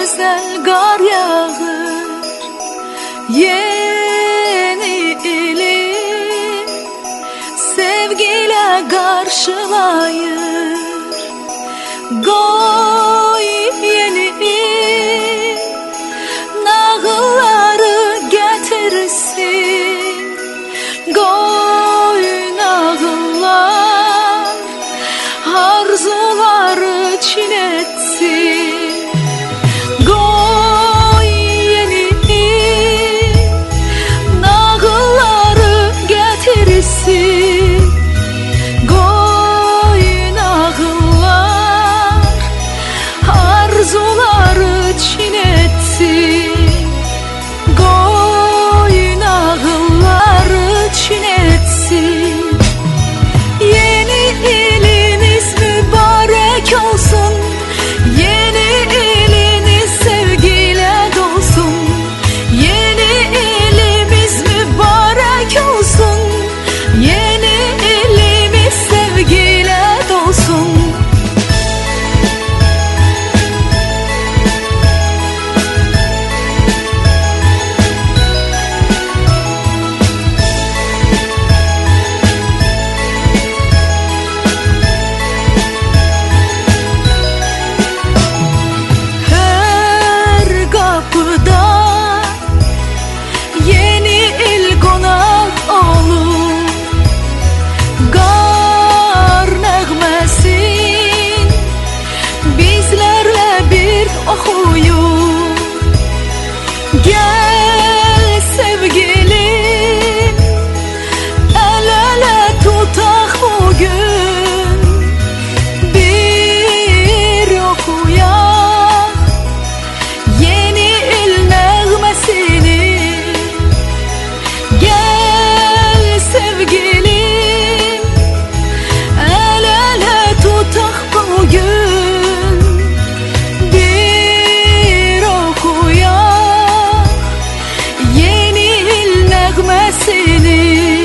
güzel gar yağır. Yeni ili sevgiyle karşılayır. Gar 我อ้ seni.